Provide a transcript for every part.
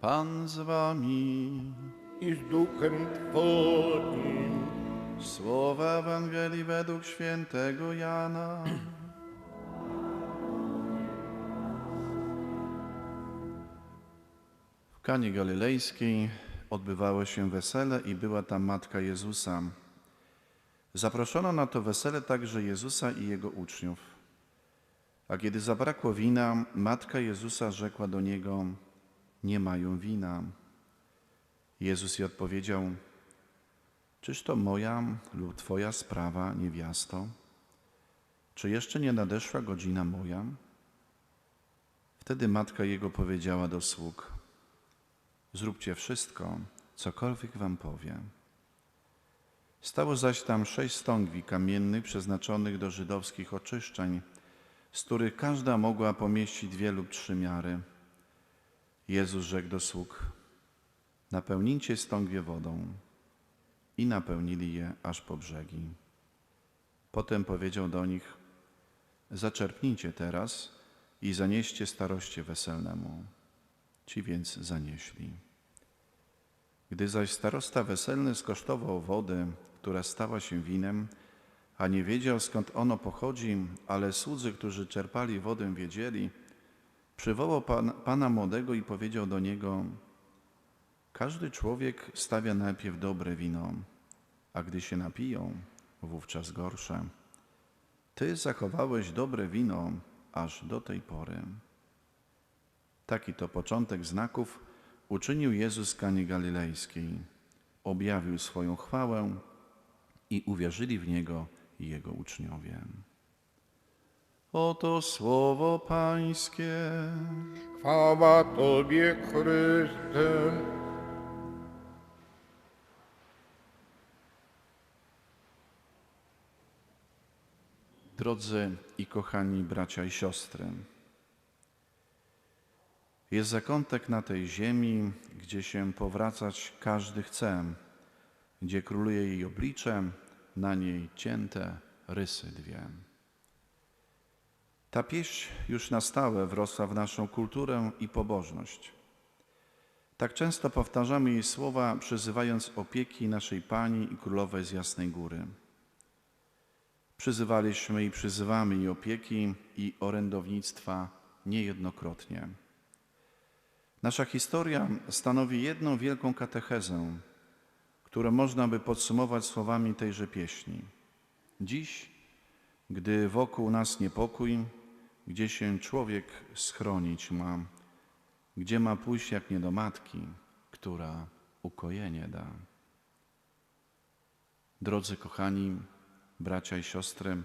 Pan z wami. i z duchem Twoim. Słowa Ewangelii według świętego Jana. W Kanie Galilejskiej odbywało się wesele i była tam matka Jezusa. Zaproszono na to wesele także Jezusa i jego uczniów. A kiedy zabrakło wina, matka Jezusa rzekła do niego: Nie mają wina. Jezus jej odpowiedział: Czyż to moja lub Twoja sprawa, niewiasto? Czy jeszcze nie nadeszła godzina moja? Wtedy matka jego powiedziała do sług: Zróbcie wszystko, cokolwiek wam powie. Stało zaś tam sześć stągwi kamiennych przeznaczonych do żydowskich oczyszczeń, z których każda mogła pomieścić dwie lub trzy miary. Jezus rzekł do sług: Napełnijcie stągwie wodą i napełnili je aż po brzegi. Potem powiedział do nich: Zaczerpnijcie teraz i zanieście staroście weselnemu. Ci więc zanieśli. Gdy zaś starosta weselny skosztował wody, która stała się winem, a nie wiedział skąd ono pochodzi, ale słudzy, którzy czerpali wodę, wiedzieli, przywołał pan, pana młodego i powiedział do niego: każdy człowiek stawia najpierw dobre wino, a gdy się napiją, wówczas gorsze. Ty zachowałeś dobre wino aż do tej pory. Taki to początek znaków uczynił Jezus Kanie Galilejskiej. Objawił swoją chwałę i uwierzyli w Niego Jego uczniowie. Oto słowo Pańskie. Chwała Tobie, Chryste. Drodzy i kochani bracia i siostry, jest zakątek na tej ziemi, gdzie się powracać każdy chce, gdzie króluje jej oblicze, na niej cięte rysy dwie. Ta pieśń już na stałe wrosła w naszą kulturę i pobożność. Tak często powtarzamy jej słowa, przyzywając opieki naszej Pani i Królowej z Jasnej Góry. Przyzywaliśmy i przyzywamy jej opieki i orędownictwa niejednokrotnie. Nasza historia stanowi jedną wielką katechezę, którą można by podsumować słowami tejże pieśni. Dziś, gdy wokół nas niepokój, gdzie się człowiek schronić ma, gdzie ma pójść jak nie do matki, która ukojenie da. Drodzy kochani, bracia i siostry,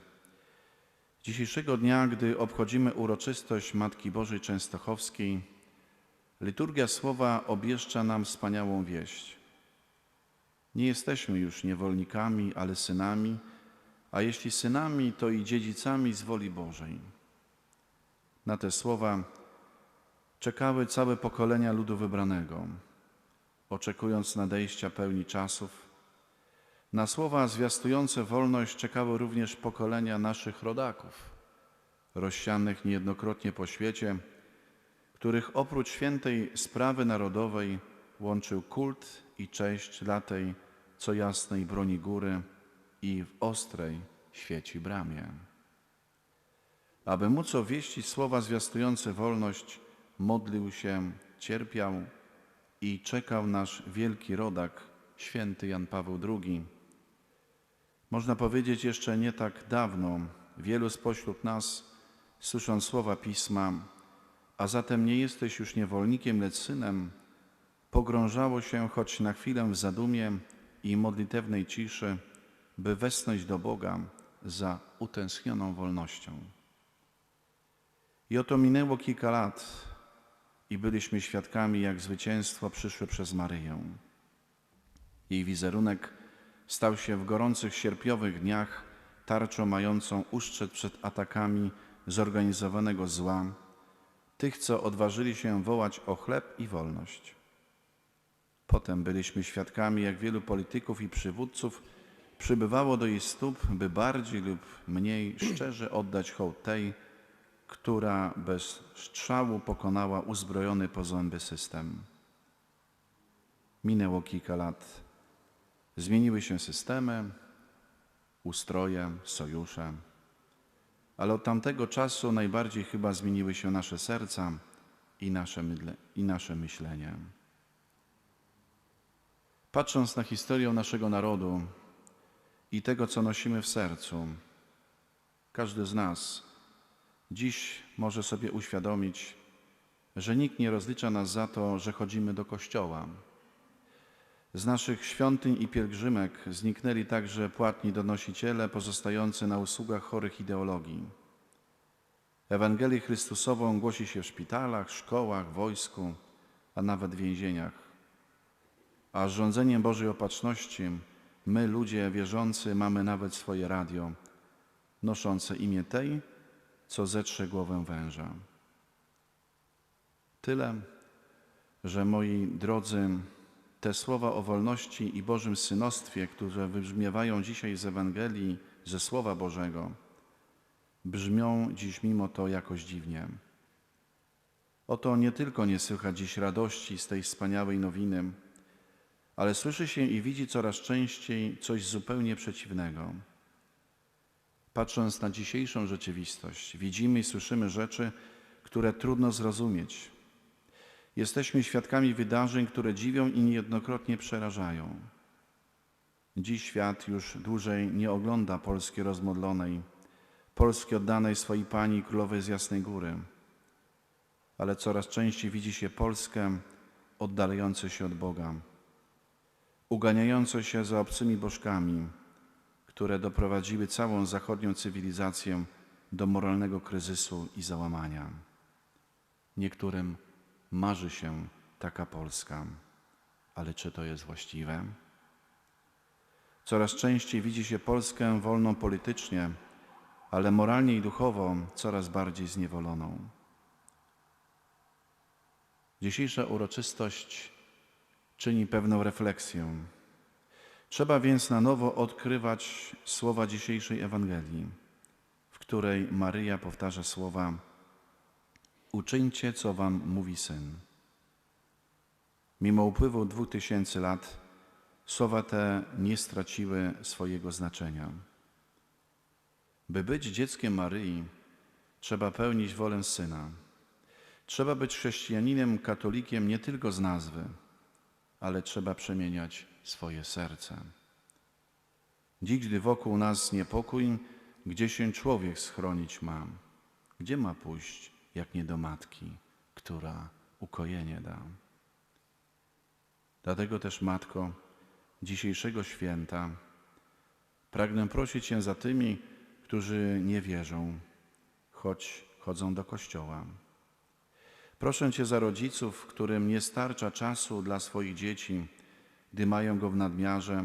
dzisiejszego dnia, gdy obchodzimy uroczystość Matki Bożej Częstochowskiej, liturgia słowa obwieszcza nam wspaniałą wieść. Nie jesteśmy już niewolnikami, ale synami, a jeśli synami, to i dziedzicami z woli Bożej. Na te słowa czekały całe pokolenia ludu wybranego, oczekując nadejścia pełni czasów. Na słowa zwiastujące wolność czekały również pokolenia naszych rodaków, rozsianych niejednokrotnie po świecie, których oprócz świętej sprawy narodowej łączył kult i cześć dla tej, co jasnej broni góry i w ostrej świeci bramie. Aby móc obwieścić słowa zwiastujące wolność, modlił się, cierpiał i czekał nasz wielki rodak, święty Jan Paweł II. Można powiedzieć, jeszcze nie tak dawno wielu spośród nas, słysząc słowa Pisma, a zatem nie jesteś już niewolnikiem, lecz synem, pogrążało się choć na chwilę w zadumie i modlitewnej ciszy, by wesnąć do Boga za utęsknioną wolnością. I oto minęło kilka lat i byliśmy świadkami, jak zwycięstwo przyszło przez Maryję. Jej wizerunek stał się w gorących sierpiowych dniach tarczą mającą ustrzec przed atakami zorganizowanego zła, tych, co odważyli się wołać o chleb i wolność. Potem byliśmy świadkami, jak wielu polityków i przywódców przybywało do jej stóp, by bardziej lub mniej szczerze oddać hołd tej, która bez strzału pokonała uzbrojony po zęby system. Minęło kilka lat. Zmieniły się systemy, ustroje, sojusze, ale od tamtego czasu najbardziej chyba zmieniły się nasze serca i nasze, mydle, i nasze myślenie. Patrząc na historię naszego narodu i tego, co nosimy w sercu, każdy z nas dziś może sobie uświadomić, że nikt nie rozlicza nas za to, że chodzimy do kościoła. Z naszych świątyń i pielgrzymek zniknęli także płatni donosiciele pozostający na usługach chorych ideologii. Ewangelię Chrystusową głosi się w szpitalach, szkołach, wojsku, a nawet więzieniach. A z rządzeniem Bożej Opatrzności my, ludzie wierzący, mamy nawet swoje radio, noszące imię tej, co zetrze głowę węża. Tyle, że moi drodzy, te słowa o wolności i Bożym synostwie, które wybrzmiewają dzisiaj z Ewangelii, ze Słowa Bożego, brzmią dziś mimo to jakoś dziwnie. Oto nie tylko nie słychać dziś radości z tej wspaniałej nowiny, ale słyszy się i widzi coraz częściej coś zupełnie przeciwnego. Patrząc na dzisiejszą rzeczywistość, widzimy i słyszymy rzeczy, które trudno zrozumieć. Jesteśmy świadkami wydarzeń, które dziwią i niejednokrotnie przerażają. Dziś świat już dłużej nie ogląda Polski rozmodlonej, Polski oddanej swojej Pani Królowej z Jasnej Góry, ale coraz częściej widzi się Polskę oddalającą się od Boga, uganiającą się za obcymi bożkami, które doprowadziły całą zachodnią cywilizację do moralnego kryzysu i załamania. Niektórym marzy się taka Polska, ale czy to jest właściwe? Coraz częściej widzi się Polskę wolną politycznie, ale moralnie i duchowo coraz bardziej zniewoloną. Dzisiejsza uroczystość czyni pewną refleksję. Trzeba więc na nowo odkrywać słowa dzisiejszej Ewangelii, w której Maryja powtarza słowa Uczyńcie, co wam mówi Syn. Mimo upływu dwóch tysięcy lat słowa te nie straciły swojego znaczenia. By być dzieckiem Maryi, trzeba pełnić wolę Syna. Trzeba być chrześcijaninem, katolikiem nie tylko z nazwy, ale trzeba przemieniać swoje serce. Dziś, gdy wokół nas niepokój, gdzie się człowiek schronić ma? Gdzie ma pójść, jak nie do matki, która ukojenie da? Dlatego też, Matko, dzisiejszego święta pragnę prosić Cię za tymi, którzy nie wierzą, choć chodzą do kościoła. Proszę Cię za rodziców, którym nie starcza czasu dla swoich dzieci, gdy mają go w nadmiarze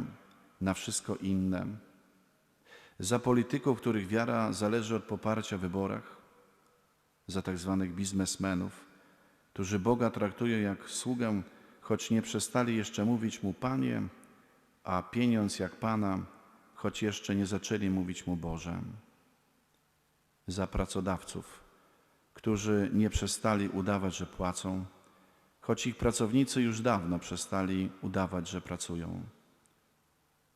na wszystko inne. Za polityków, których wiara zależy od poparcia w wyborach. Za tak zwanych biznesmenów, którzy Boga traktują jak sługę, choć nie przestali jeszcze mówić Mu Panie, a pieniądz jak Pana, choć jeszcze nie zaczęli mówić Mu Boże. Za pracodawców, którzy nie przestali udawać, że płacą, choć ich pracownicy już dawno przestali udawać, że pracują.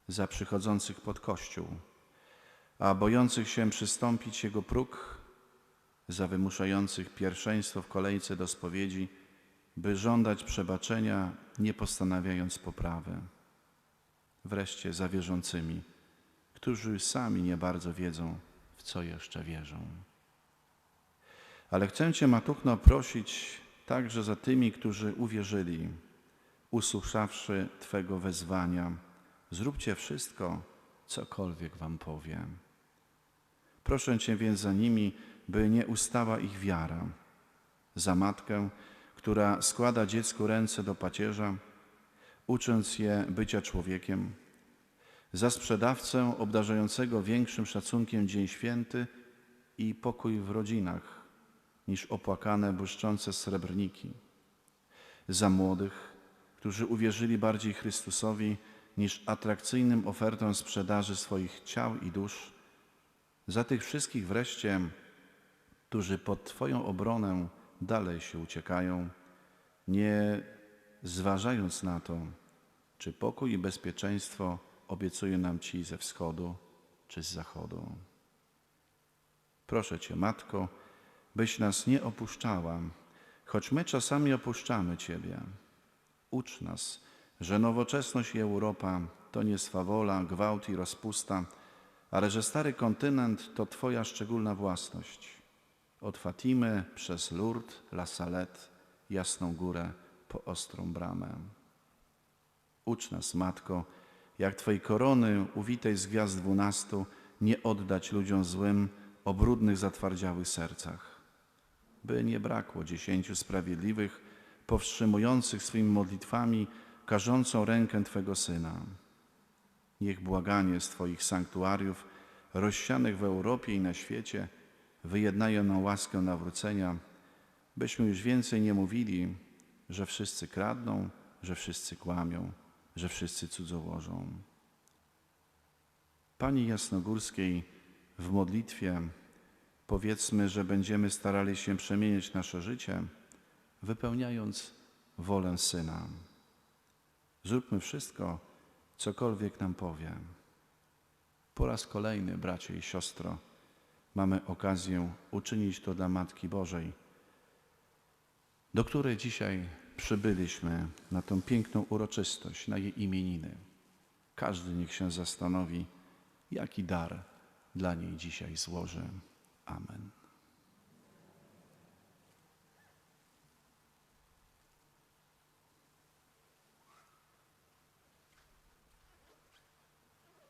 Za przychodzących pod Kościół, a bojących się przystąpić Jego próg, za wymuszających pierwszeństwo w kolejce do spowiedzi, by żądać przebaczenia, nie postanawiając poprawy. Wreszcie za wierzącymi, którzy sami nie bardzo wiedzą, w co jeszcze wierzą. Ale chcę Cię, Matuchno, prosić także za tymi, którzy uwierzyli, usłyszawszy Twego wezwania. Zróbcie wszystko, cokolwiek Wam powiem. Proszę Cię więc za nimi, by nie ustała ich wiara. Za matkę, która składa dziecku ręce do pacierza, ucząc je bycia człowiekiem. Za sprzedawcę obdarzającego większym szacunkiem Dzień Święty i pokój w rodzinach niż opłakane, błyszczące srebrniki. Za młodych, którzy uwierzyli bardziej Chrystusowi niż atrakcyjnym ofertom sprzedaży swoich ciał i dusz. Za tych wszystkich wreszcie, którzy pod Twoją obronę dalej się uciekają, nie zważając na to, czy pokój i bezpieczeństwo obiecuje nam Ci ze wschodu czy z zachodu. Proszę Cię, Matko, byś nas nie opuszczała, choć my czasami opuszczamy Ciebie. Ucz nas, że nowoczesność i Europa to nie swawola, gwałt i rozpusta, ale że stary kontynent to Twoja szczególna własność. Od Fatimy przez Lourdes, La Salette, Jasną Górę po Ostrą Bramę. Ucz nas, Matko, jak Twojej korony uwitej z gwiazd dwunastu nie oddać ludziom złym o brudnych, zatwardziałych sercach. By nie brakło dziesięciu sprawiedliwych, powstrzymujących swoimi modlitwami karzącą rękę Twego Syna. Niech błaganie z Twoich sanktuariów rozsianych w Europie i na świecie wyjednają nam łaskę nawrócenia, byśmy już więcej nie mówili, że wszyscy kradną, że wszyscy kłamią, że wszyscy cudzołożą. Pani Jasnogórskiej, w modlitwie powiedzmy, że będziemy starali się przemieniać nasze życie, wypełniając wolę Syna. Zróbmy wszystko, cokolwiek nam powie. Po raz kolejny, bracie i siostro, mamy okazję uczynić to dla Matki Bożej, do której dzisiaj przybyliśmy na tą piękną uroczystość, na jej imieniny. Każdy niech się zastanowi, jaki dar dla niej dzisiaj złoży. Amen.